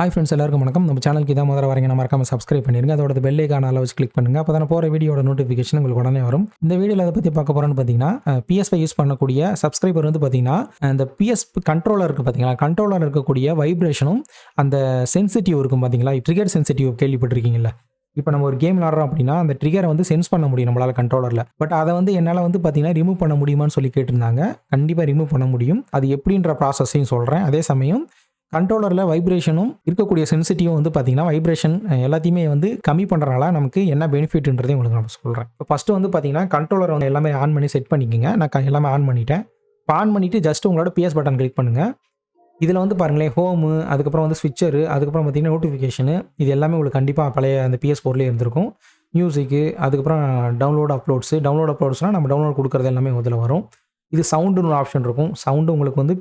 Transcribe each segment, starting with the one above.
Hi friends எல்லாருக்கும் வணக்கம். நம்ம சேனலுக்கு இதான் முதல்ல வரீங்க. மறக்காம சப்ஸ்கிரைப் பண்ணிருங்க அதோட பெல்லை காணால வச்சு கிளிக் பண்ணுங்க. அப்போ தான் போகிற வீடியோட நோட்டிஃபிகேஷன் உங்களுக்கு உடனே வரும். இந்த வீடியோவில் அதை பற்றி பார்க்க போகிறோன்னு பார்த்தீங்கன்னா பிஎஸ்ஐ யூஸ் பண்ணக்கூடிய சப்ஸ்கிரைபர் வந்து பார்த்தீங்கன்னா அந்த பிஎஸ் கண்ட்ரோலர் இருக்குது பார்த்தீங்களா கண்ட்ரோலர் இருக்கக்கூடிய வைப்ரேஷனும் அந்த சென்சிட்டிவ் இருக்கும் பார்த்தீங்களா ட்ரிகர் சென்சிட்டிவ் கேள்விப்பட்டிருக்கீங்களா இப்போ நம்ம ஒரு கேம் விளாட்றோம் அப்படின்னா அந்த ட்ரிகரை வந்து சென்ஸ் பண்ண முடியும் நம்மளால் கண்ட்ரோலரில் பட் அதை வந்து என்னால் வந்து பார்த்தீங்கன்னா ரிமூவ் பண்ண முடியுமான்னு சொல்லி கேட்டிருந்தாங்க. கண்டிப்பாக ரிமூவ் பண்ண முடியும். அது எப்படின்ற ப்ராசஸையும் சொல்கிறேன் அதே சமயம் கண்ட்ரோலரில் வைப்ரேஷனும் இருக்கக்கூடிய சென்சிட்டிவும் வந்து பார்த்தீங்கன்னா வைப்ரேஷன் எல்லாத்தையுமே வந்து கம்மி பண்ணுறனால நமக்கு என்ன பெனிஃபிட்ன்றதையும் உங்களுக்கு நான் சொல்கிறேன் இப்போ ஃபஸ்ட்டு வந்து பார்த்தீங்கன்னா கண்ட்ரோலர் வந்து எல்லாமே ஆன் பண்ணி செட் பண்ணிக்கோங்க. நான் எல்லாமே ஆன் பண்ணிட்டேன். இப்போ ஆன் பண்ணிவிட்டு ஜஸ்ட் உங்களோட பிஎஸ் பட்டன் கிளிக் பண்ணுங்கள் இதில் வந்து பாருங்களேன் ஹோமு அதுக்கப்புறம் வந்து ஸ்விட்சரு அதுக்கப்புறம் பார்த்தீங்கன்னா நோட்டிஃபிகேஷனு இது எல்லாமே உங்களுக்கு கண்டிப்பாக பழைய அந்த பிஎஸ் ஃபோர்லேயே இருந்திருக்கும். மியூசிக்கு அதுக்கப்புறம் டவுன்லோட் அப்லோட்ஸு டவுன்லோட் அப்லோட்ஸ்னால் நம்ம டவுன்லோட் கொடுக்குறது எல்லாமே இதில் வரும். இது சவுண்டுன்னு ஒரு ஆப்ஷன் இருக்கும். சவுண்டு உங்களுக்கு வந்து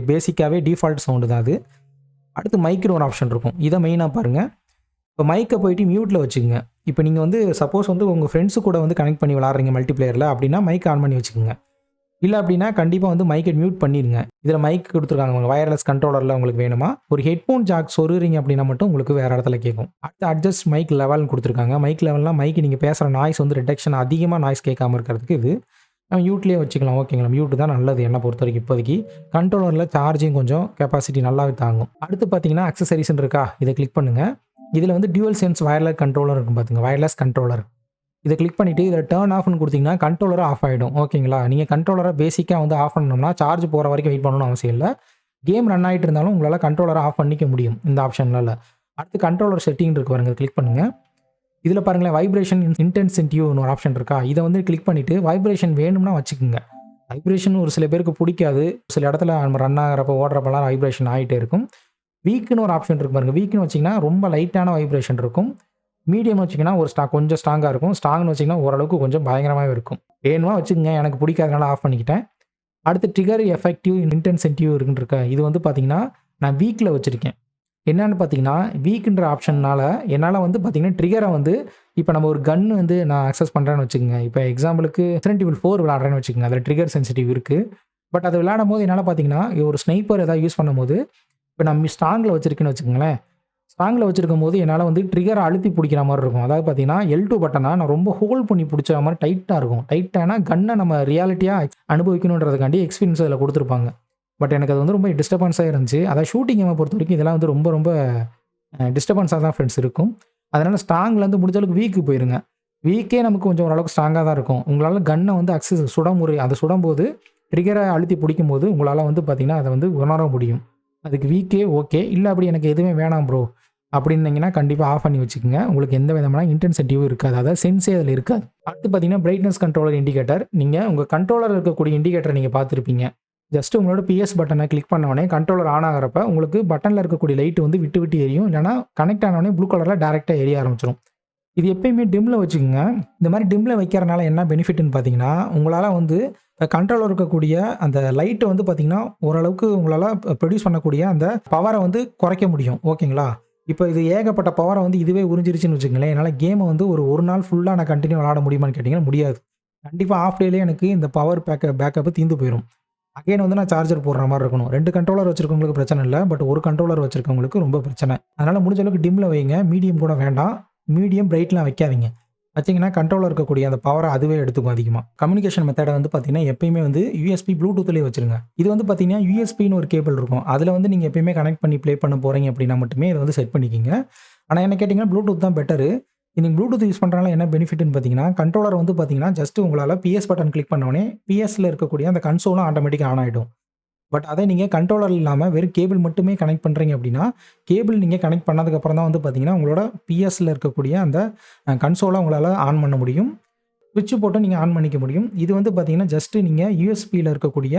பேசிக்காகவே டிஃபால்ட் சவுண்டு தான் அது. அடுத்து மைக்குன்னு ஒரு ஆப்ஷன் இருக்கும். இதை மெயினாக பாருங்கள் இப்போ மைக்கை போயிட்டு மியூட்டில் வச்சுக்கோங்க. இப்போ நீங்கள் வந்து சப்போஸ் வந்து உங்கள் ஃப்ரெண்ட்ஸு கூட வந்து கனெக்ட் பண்ணி விளாட்றீங்க மல்டிப்ளேயரில் அப்படின்னா மைக் ஆன் பண்ணி வச்சுக்கோங்க. இல்லை அப்படின்னா கண்டிப்பாக வந்து மைக்கை மியூட் பண்ணிடுங்க. இதில் மைக் கொடுத்துருக்காங்க உங்கள் வயர்லெஸ் கண்ட்ரோலரில் உங்களுக்கு வேணுமா? ஒரு ஹெட்ஃபோன் ஜாக் சொருறீங்க அப்படின்னா மட்டும் உங்களுக்கு வேறு இடத்துல கேட்கும். அடுத்து அட்ஜஸ்ட் மைக் லெவல்னு கொடுத்துருக்காங்க. மைக் லெவல்லாம் மைக் நீங்கள் பேசுகிற நாய்ஸ் வந்து ரிடக்ஷன் அதிகமாக நாய்ஸ் கேட்காம இருக்கிறதுக்கு இது நம்ம மியூட்லேயே வச்சுக்கலாம். ஓகேங்களா மியூட் தான் நல்லது. என்னை பொறுத்த வரைக்கும் இப்போதைக்கு. கண்ட்ரோலரில் சார்ஜிங் கொஞ்சம் கெப்பாசிட்டி நல்லாவே தாங்கும். அடுத்து பார்த்தீங்கன்னா அக்சசரிஸ்ன்னு இருக்கா? இதை கிளிக் பண்ணுங்கள் இதில் வந்து டியூவல் சென்ஸ் வயர்லெஸ் கண்ட்ரோலர் இருக்கும் பார்த்துங்க வயர்லெஸ் கண்ட்ரோலர் இதை கிளிக் பண்ணிவிட்டு இதில் டேர்ன் ஆஃப்னு கொடுத்தீங்கன்னா கண்ட்ரோலர் ஆஃப் ஆகிடும் ஓகேங்களா நீங்கள் கண்ட்ரோலரை பேசிக்காக வந்து ஆஃப் பண்ணணும்னா சார்ஜ் போகிற வரைக்கும் வெயிட் பண்ணணும்னு அவசியம் இல்லை. கேம் ரன் ஆகிட்டு இருந்தாலும் உங்களால் கண்ட்ரோலரை ஆஃப் பண்ணிக்க முடியும் இந்த ஆப்ஷனில் அடுத்து கண்ட்ரோலர் செட்டிங் இருக்கு பாருங்க. கிளிக் பண்ணுங்கள் இதில் பாருங்களேன் வைப்ரேஷன் இன்டென்சிட்டிவ்னு ஒரு ஆப்ஷன் இருக்கா? இதை வந்து கிளிக் பண்ணிவிட்டு வைப்ரேஷன் வேணும்னா வச்சுக்கோங்க. வைப்ரேஷன் ஒரு சில பேருக்கு பிடிக்காது. சில இடத்துல நம்ம ரன் ஆகிறப்ப ஓடுறப்பெல்லாம் வைப்ரேஷன் ஆகிட்டே இருக்கும். வீக்குன்னு ஒரு ஆப்ஷன் இருக்கு பாருங்கள் வீக்குன்னு வச்சிங்கன்னா ரொம்ப லைட்டான வைப்ரேஷன் இருக்கும். மீடியம் வச்சிங்கன்னா ஒரு ஸ்டா கொஞ்சம் ஸ்ட்ராங்காக இருக்கும். ஸ்ட்ராங்னு வச்சிங்கன்னா ஓரளவுக்கு கொஞ்சம் பயங்கரமாகவே இருக்கும். வேணுமா வச்சுக்கோங்க. எனக்கு பிடிக்காதனால ஆஃப் பண்ணிக்கிட்டேன். அடுத்து ட்ரிகர் எஃபெக்டிவ் இன்டென்சிட்டிவ் இருக்குன்னு இருக்கா? இது வந்து பார்த்திங்கன்னா நான் வீக்கில் வச்சுருக்கேன். என்னன்னு பார்த்தீங்கன்னா வீக்குன்ற ஆப்ஷன்னால என்னால் வந்து பார்த்தீங்கன்னா ட்ரிகரை வந்து இப்போ நம்ம ஒரு கன் வந்து நான் அக்சஸ் பண்ணுறேன்னு வச்சுக்கோங்க. இப்போ எக்ஸாம்பிளுக்கு Resident Evil ஃபோர் விளாட்றேன்னு வச்சுக்கோங்க. அதில் ட்ரிகர் சென்சிட்டிவ் இருக்குது பட் அது விளையாடும் போது என்னால் பார்த்தீங்கன்னா ஒரு ஸ்னைப்பர் ஏதாவது யூஸ் பண்ணும்போது இப்போ நம்ம ஸ்ட்ராங்கில் வச்சுருக்கேன்னு வச்சுக்கோங்களேன். ஸ்ட்ராங்கில் வச்சிருக்கும் போது என்னால் வந்து ட்ரிகரை அழுத்தி பிடிக்கிற மாதிரி இருக்கும். அதாவது பார்த்தீங்கன்னா எல் டூ பட்டனை நான் ரொம்ப ஹோல்ட் பண்ணி பிடிச்ச மாதிரி டைட்டாக இருக்கும். டைட்டானா கன்னை நம்ம ரியாலிட்டியாக அனுபவிக்கணுன்றதுக்காண்டி எக்ஸ்பீரியன்ஸ் அதில் கொடுத்துருப்பாங்க. பட் எனக்கு அது வந்து ரொம்ப டிஸ்டர்பன்ஸாக இருந்துச்சு. அதாவது ஷூட்டிங் கேமை பொறுத்த வரைக்கும் இதெல்லாம் வந்து ரொம்ப ரொம்ப டிஸ்டர்பன்ஸாக தான் ஃப்ரெண்ட்ஸ் இருக்கும். அதனால் ஸ்ட்ராங்லேருந்து முடிஞ்ச அளவுக்கு வீக்கு போயிருங்க. வீக்கே நமக்கு கொஞ்சம் ஓரளவுக்கு ஸ்ட்ராங்காக தான் இருக்கும். உங்களால் கன்னை வந்து அக்சஸ் சுடமுறை அதை சுடும்போது ட்ரிகரை அழுத்தி பிடிக்கும் போது உங்களால் வந்து பார்த்தீங்கன்னா அதை வந்து உணர முடியும். அதுக்கு வீக்கே ஓகே இல்லை அப்படி எனக்கு எதுவுமே வேணாம் ப்ரோ அப்படின்னீங்கன்னா கண்டிப்பாக ஆஃப் பண்ணி வச்சுக்கோங்க. உங்களுக்கு எந்த விதமான இன்டென்சிட்டிவும் இருக்காது. அதாவது சென்ஸே அதில் இருக்காது. அடுத்து பார்த்தீங்கன்னா பிரைட்னஸ் கண்ட்ரோலர் இண்டிகேட்டர் நீங்கள் உங்கள் கண்ட்ரோலர் இருக்கக்கூடிய இண்டிகேட்டர் நீங்கள் பார்த்துருப்பீங்க. ஜஸ்ட் உங்களோட பிஎஸ் பட்டனை கிளிக் பண்ண உடனே கண்ட்ரோலர் ஆன் ஆகிறப்ப உங்களுக்கு பட்டனில் இருக்கக்கூடிய லைட் வந்து விட்டு விட்டு எரியும். இல்லைனா கனெக்ட் ஆனவொடனே ப்ளூ கலரில் டேரெக்டாக எரிய ஆரம்பிச்சிடும் இது எப்பயுமே டிம்மில் வச்சுக்கோங்க. இந்த மாதிரி டிம்மில் வைக்கிறனால என்ன பெனிஃபிட்னு பார்த்தீங்கன்னா உங்களால் வந்து கண்ட்ரோலர் இருக்கக்கூடிய அந்த லைட்டை வந்து பார்த்தீங்கன்னா ஓரளவுக்கு உங்களால் ப்ரொடியூஸ் பண்ணக்கூடிய அந்த பவரை வந்து குறைக்க முடியும். ஓகேங்களா இப்போ இது ஏகப்பட்ட பவரை வந்து இதுவே உறிஞ்சிருச்சுன்னு வச்சுக்கோங்களேன். என்னால் கேமை வந்து ஒரு ஒரு நாள் ஃபுல்லாக நான் கண்டினியூ விளாட முடியுமான்னு கேட்டிங்கன்னா முடியாது. கண்டிப்பாக ஆஃப் டேலே எனக்கு இந்த பவர் பேக்கப் பேக்கப் தீர்ந்து போயிடும் அகைன் வந்து நான் சார்ஜர் போடுற மாதிரி இருக்கணும். ரெண்டு கண்ட்ரோலர் வச்சிருக்கவங்களுக்கு பிரச்சனை இல்லை பட் ஒரு கண்ட்ரோலர் வச்சிருக்கவங்களுக்கு ரொம்ப பிரச்சனை. அதனால் முடிஞ்ச அளவுக்கு டிம்மில் வைங்க. மீடியம் கூட வேண்டாம். மீடியம் பிரைட்லாம் வைக்காதீங்க. வச்சிங்கன்னா கண்ட்ரோலர் இருக்கக்கூடிய அந்த பவரை அதுவே எடுத்துக்கும் அதிகமாக கம்யூனிகேஷன் மெத்தடை வந்து பார்த்தீங்கன்னா எப்பயுமே வந்து யூஎஸ்பி ப்ளூடூத்லேயே வச்சிருங்க. இது வந்து பார்த்தீங்கன்னா யூஎஸ்பின்னு ஒரு கேபிள் இருக்கும். அதில் வந்து நீங்கள் எப்பயுமே கனெக்ட் பண்ணி ப்ளே பண்ண போகிறீங்க அப்படின்னா மட்டுமே இதை வந்து செட் பண்ணிக்கிங்க. ஆனால் என்ன கேட்டிங்கன்னா ப்ளூடூத் தான் பெட்டரு நீங்கள் ப்ளூடூத் யூஸ் பண்ணுறனால என்ன பெனிஃபிட்னு பார்த்தீங்கன்னா கண்ட்ரோலர் வந்து பார்த்தீங்கன்னா ஜஸ்ட் உங்களால் பிஎஸ் பட்டன் கிளிக் பண்ணோடனே பிஎஸ்ல இருக்கக்கூடிய அந்த கன்சோலும் ஆட்டோமேட்டிக்காக ஆன் ஆகிடும் பட் அதை நீங்கள் கண்ட்ரோலர் இல்லாமல் வெறும் கேபிள் மட்டுமே கனெக்ட் பண்ணுறீங்க அப்படின்னா கேபிள் நீங்கள் கனெக்ட் பண்ணதுக்கப்புறம் தான் வந்து பார்த்தீங்கன்னா உங்களோட பிஎஸ்ல இருக்கக்கூடிய அந்த கன்சோலை உங்களால் ஆன் பண்ண முடியும். சுவிட்ச் போட்டு நீங்கள் ஆன் பண்ணிக்க முடியும். இது வந்து பார்த்தீங்கன்னா ஜஸ்ட் நீங்கள் யூஎஸ்பியில் இருக்கக்கூடிய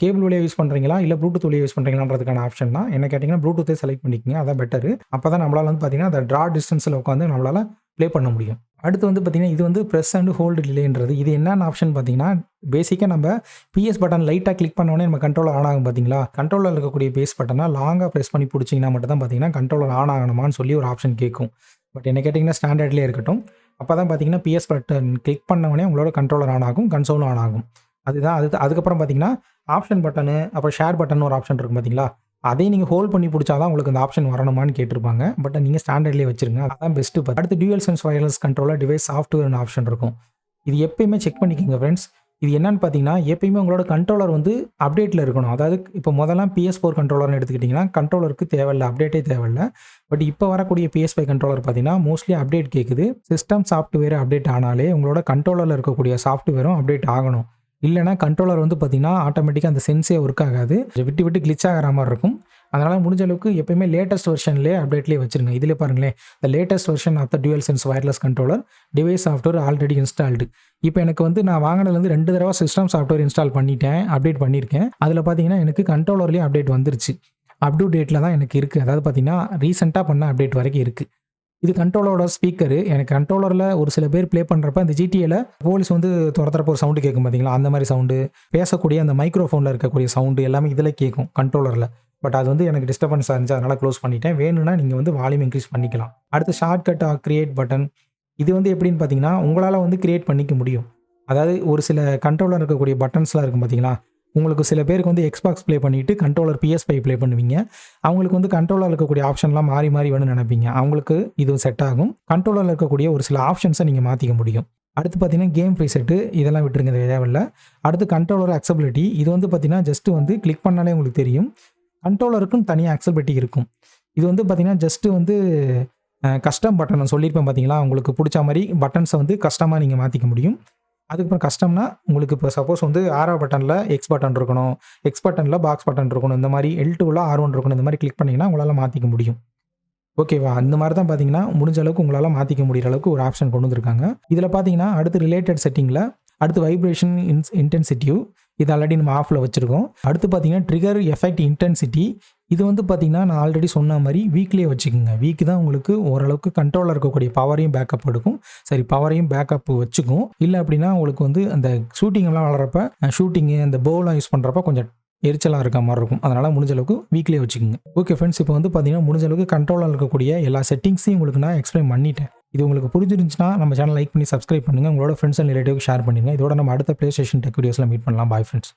கேபிள் வழியாக யூஸ் பண்ணுறீங்களா இல்லை ப்ளூடூத் வழியாக யூஸ் பண்ணுறீங்களான்றதுக்கான ஆப்ஷன் தான். என்ன கேட்டிங்கன்னா ப்ளூடூத்தே செலக்ட் பண்ணிக்கோங்க. அதான் பெட்டர் அப்போ தான் நம்மளால் வந்து பார்த்தீங்கன்னா அந்த ட்ரா டிஸ்டன்ஸில் உட்காந்து நம்மளால் ப்ளே பண்ண முடியும். அடுத்து வந்து பார்த்தீங்கன்னா இது வந்து ப்ரெஸ் அண்ட் ஹோல்டு டிலேன்றது இது என்னென்ன ஆப்ஷன் பார்த்தீங்கன்னா பேசிக்காக நம்ம பிஎஸ் பட்டன் லைட்டாக கிளிக் பண்ணோடனே நம்ம கண்ட்ரோலர் ஆன் ஆகும் பார்த்தீங்களா கண்ட்ரோலில் இருக்கக்கூடிய பேஸ் பட்டனை லாங்காக ப்ரெஸ் பண்ணி பிடிச்சிங்கன்னா மட்டும் தான் பார்த்தீங்கன்னா கண்ட்ரோலர் ஆன் ஆகணுமான்னு சொல்லி ஒரு ஆப்ஷன் கேட்கும் பட் என்ன கேட்டிங்கன்னா ஸ்டாண்டர்ட்லேயே இருக்கட்டும். அப்போ தான் பார்த்தீங்கன்னா பிஎஸ் பட்டன் கிளிக் பண்ணவொடனே உங்களோட கண்ட்ரோலர் ஆன் ஆகும் கன்சோலும் ஆன் ஆகும். அதுதான் அது அதுக்கப்புறம் பார்த்தீங்கன்னா ஆப்ஷன் பட்டனு அப்புறம் ஷேர் பட்டன் ஒரு ஆப்ஷன் இருக்கும் பார்த்தீங்களா அதையும் நீங்கள் ஹோல்ட் பண்ணி பிடிச்சா தான் உங்களுக்கு அந்த ஆப்ஷன் வரணுமான்னு கேட்டிருப்பாங்க. பட் நீங்கள் ஸ்டாண்டர்ட்லேயே வச்சிருங்க. அதான் பெஸ்ட்டு அடுத்து dual sense wireless controller device சாஃப்ட்வேர்னு option இருக்கும். இது எப்பயுமே செக் பண்ணிக்கோங்க ஃப்ரெண்ட்ஸ் இது என்னன்னு பார்த்தீங்கன்னா எப்பயுமே உங்களோட கண்ட்ரோலர் வந்து அப்டேட்டில் இருக்கணும். அதாவது இப்போ முதல்லாம் பிஎஸ் ஃபோர் கண்ட்ரோலர்னு எடுத்துக்கிட்டிங்கன்னா கண்ட்ரோலருக்கு தேவையில்ல அப்டேட்டே தேவையில்ல. பட் இப்போ வரக்கூடிய பிஎஸ் ஃபைவ் கண்ட்ரோலர் பார்த்தீங்கன்னா மோஸ்ட்லி அப்டேட் கேட்குது சிஸ்டம் சாஃப்ட்வேர் அப்டேட் ஆனாலே உங்களோட கண்ட்ரோலரில் இருக்கக்கூடிய சாஃப்ட்வேரும் அப்டேட் ஆகணும். இல்லைனா கண்ட்ரோலர் வந்து பார்த்தீங்கன்னா ஆட்டோமேட்டிக்காக அந்த சென்ஸே ஒர்க் ஆகாது. விட்டு விட்டு கிளிச் ஆகிற மாதிரி இருக்கும். அதனால் முடிஞ்ச அளவுக்கு எப்பயுமே லேட்டஸ்ட் வெர்ஷன்லேயே அப்டேட்லேயே வச்சிருங்க. இதிலே பாருங்களேன் the latest version of the dual sense wireless controller device software already installed இப்போ எனக்கு வந்து நான் வாங்கினதுலேருந்து ரெண்டு தடவை சிஸ்டம் சாஃப்ட்வேர் இன்ஸ்டால் பண்ணிட்டேன் அப்டேட் பண்ணியிருக்கேன். அதில் பார்த்தீங்கன்னா எனக்கு கண்ட்ரோலர்லேயும் அப்டேட் வந்துருச்சு. அப் டு டேட்டில் தான் எனக்கு இருக்குது அதாவது பார்த்தீங்கன்னா ரீசெண்டாக பண்ண அப்டேட் வரைக்கும் இருக்குது இது கண்ட்ரோலரோட ஸ்பீக்கரு எனக்கு கண்ட்ரோலரில் ஒரு சில பேர் ப்ளே பண்ணுறப்ப அந்த ஜிடிஏல போலீஸ் வந்து துரத்துறப்ப ஒரு சவுண்டு கேட்கும் பார்த்தீங்களா அந்த மாதிரி சவுண்டு பேசக்கூடிய அந்த மைக்ரோஃபோனில் இருக்கக்கூடிய சவுண்டு எல்லாமே இதில் கேட்கும் கண்ட்ரோலரில் பட் அது வந்து எனக்கு டிஸ்டர்பன்ஸாக இருந்துச்சு. அதனால் க்ளோஸ் பண்ணிட்டேன். வேணும்னா நீங்கள் வந்து வால்யூம் இன்க்ரீஸ் பண்ணிக்கலாம். அடுத்து ஷார்ட்கட் கிரியேட் பட்டன் இது வந்து எப்படின்னு பார்த்தீங்கன்னா உங்களால் வந்து கிரியேட் பண்ணிக்க முடியும். அதாவது ஒரு சில கண்ட்ரோலர் இருக்கக்கூடிய பட்டன்ஸ்லாம் இருக்கும் பார்த்தீங்களா உங்களுக்கு சில பேருக்கு வந்து எக்ஸ்பாக்ஸ் ப்ளே பண்ணிவிட்டு கண்ட்ரோலர் பிஎஸ் ப்ளே பண்ணுவீங்க. அவங்களுக்கு வந்து கண்ட்ரோலர் இருக்கக்கூடிய ஆப்ஷன்லாம் மாறி மாறி வேணும்னு நினைப்பீங்க. அவங்களுக்கு இது செட் ஆகும். கண்ட்ரோலரில் இருக்கக்கூடிய ஒரு சில ஆப்ஷன்ஸை நீங்கள் மாற்றிக்க முடியும். அடுத்து பார்த்தீங்கன்னா கேம் ப்ரீசெட்டு இதெல்லாம் விட்டுருங்க இது தேவையில்ல. அடுத்து கண்ட்ரோலர் அக்சபிலிட்டி இது வந்து பார்த்தீங்கன்னா ஜஸ்ட்டு வந்து கிளிக் பண்ணாலே உங்களுக்கு தெரியும். கண்ட்ரோலருக்கும் தனியாக அக்சபிலிட்டி இருக்கும். இது வந்து பார்த்தீங்கன்னா ஜஸ்ட்டு வந்து கஸ்டம் பட்டன் நான் சொல்லியிருப்பேன் பார்த்தீங்களா உங்களுக்கு பிடிச்ச மாதிரி பட்டன்ஸை வந்து கஸ்டமாக நீங்கள் மாற்றிக்க முடியும். அதுக்கப்புறம் கஷ்டம்னா உங்களுக்கு இப்போ சப்போஸ் வந்து ஆரா பட்டனில் எக்ஸ் பட்டன் இருக்கணும் எக்ஸ் பட்டனில் பாக்ஸ் பட்டன் இருக்கணும் இந்த மாதிரி எல் டூவில் ஆர் ஒன் இருக்கணும் இந்த மாதிரி கிளிக் பண்ணிங்கன்னா உங்களால் மாற்றிக்க முடியும். ஓகேவா அந்த மாதிரி தான் பார்த்தீங்கன்னா முடிஞ்ச அளவுக்கு உங்களால் மாற்றிக்க முடிகிற அளவுக்கு ஒரு ஆப்ஷன் கொண்டு வந்திருக்காங்க. இதில் பார்த்தீங்கன்னா அடுத்து ரிலேட்டட் செட்டிங்கில் அடுத்து வைப்ரேஷன் இன்ஸ் இன்டென்சிட்டிவ் இது ஆல்ரெடி நம்ம ஆஃபில் வச்சுருக்கோம். அடுத்து பார்த்தீங்கன்னா ட்ரிகர் எஃபெக்ட் இன்டென்சிட்டி இது வந்து பார்த்திங்கன்னா நான் ஆல்ரெடி சொன்ன மாதிரி வீக்லேயே வச்சுக்கோங்க. வீக் தான் உங்களுக்கு ஓரளவுக்கு கண்ட்ரோலில் இருக்கக்கூடிய பவரையும் பேக்கப் எடுக்கும் சரி பவரையும் பேக்கப் வச்சுக்கும். இல்லை அப்படின்னா உங்களுக்கு வந்து அந்த ஷூட்டிங்லாம் வளரப்ப ஷூட்டிங்கு அந்த போலாம் யூஸ் பண்ணுறப்ப கொஞ்சம் எரிச்சலாக இருக்க மாதிரி இருக்கும். அதனால் முடிஞ்ச அளவுக்கு வீக்லேயே வச்சுக்கோங்க. ஓகே ஃப்ரெண்ட்ஸ் இப்போ வந்து பார்த்தீங்கன்னா முடிஞ்ச அளவுக்கு கண்ட்ரோலாக இருக்கக்கூடிய எல்லா செட்டிங்ஸையும் உங்களுக்கு நான் எக்ஸ்பிளைன் பண்ணிட்டேன். இது உங்களுக்கு புரிஞ்சிருந்துச்சுன்னா நம்ம சேனல் லைக் பண்ணி சப்ஸ்கிரைப் பண்ணுங்கள் உங்களோட ஃப்ரெண்ட்ஸ் அண்ட் ரிலேட்டிவ் ஷேர் பண்ணுங்கள் இதோட நம்ம அடுத்த பிளே ஸ்டேஷன் டெக் வீடியோஸில் மீட் பண்ணலாம். Bye friends